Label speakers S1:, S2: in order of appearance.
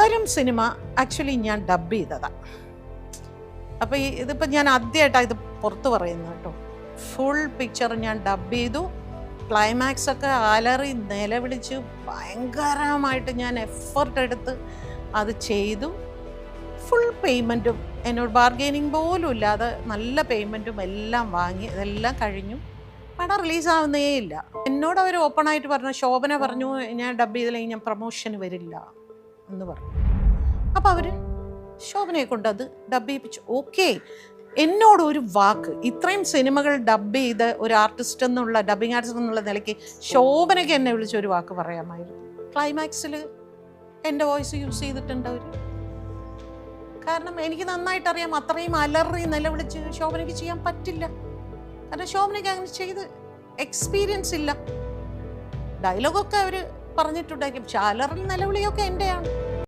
S1: തുടരും cinema actually ഞാൻ dub ചെയ്തതാണ് അപ്പോൾ ഈ ഇതിപ്പോൾ ഞാൻ ആദ്യമായിട്ടാണ് ഇത് പുറത്ത് പറയുന്നത് കേട്ടോ. ഫുൾ പിക്ചർ ഞാൻ ഡബ് ചെയ്തു. ക്ലൈമാക്സ് ഒക്കെ അലറി നിലവിളിച്ച് ഭയങ്കരമായിട്ട് ഞാൻ എഫർട്ട് എടുത്ത് അത് ചെയ്തു. ഫുൾ പേയ്മെന്റും എന്നോട് ബാർഗെയിനിങ് പോലും ഇല്ലാതെ നല്ല പേയ്മെന്റും എല്ലാം വാങ്ങി ഇതെല്ലാം കഴിഞ്ഞു. പടം റിലീസാവുന്നേ ഇല്ല. എന്നോട് അവർ ഓപ്പണായിട്ട് പറഞ്ഞു ശോഭന പറഞ്ഞു ഞാൻ ഡബ് ചെയ്തില്ലെങ്കിൽ ഞാൻ പ്രൊമോഷന് വരില്ല. എന്ന് പറഞ്ഞു. അപ്പോൾ അവർ ശോഭനയെ കൊണ്ട് അത് ഡബ് ചെയ്യിപ്പിച്ചു. ഓക്കെ എന്നോട് ഒരു വാക്ക്. ഇത്രയും സിനിമകൾ ഡബ് ചെയ്ത് ഒരു ആർട്ടിസ്റ്റ് എന്നുള്ള ഡബിങ് ആർട്ടിസ്റ്റ് എന്നുള്ള നിലയ്ക്ക് ശോഭനയ്ക്ക് എന്നെ വിളിച്ച് ഒരു വാക്ക് പറയാമായിരുന്നു. ക്ലൈമാക്സിൽ എന്റെ വോയിസ് യൂസ് ചെയ്തിട്ടുണ്ട് അവർ കാരണം എനിക്ക് നന്നായിട്ട് അറിയാം അത്രയും അലറി നിലവിളിച്ച് ശോഭനയ്ക്ക് ചെയ്യാൻ പറ്റില്ല. കാരണം ശോഭനയ്ക്ക് അങ്ങനെ ചെയ്ത് എക്സ്പീരിയൻസ് ഇല്ല. ഡയലോഗൊക്കെ അവർ പറഞ്ഞിട്ടുണ്ടായിരിക്കും. ചാലറും നിലവിളിയൊക്കെ എന്റെയാണ്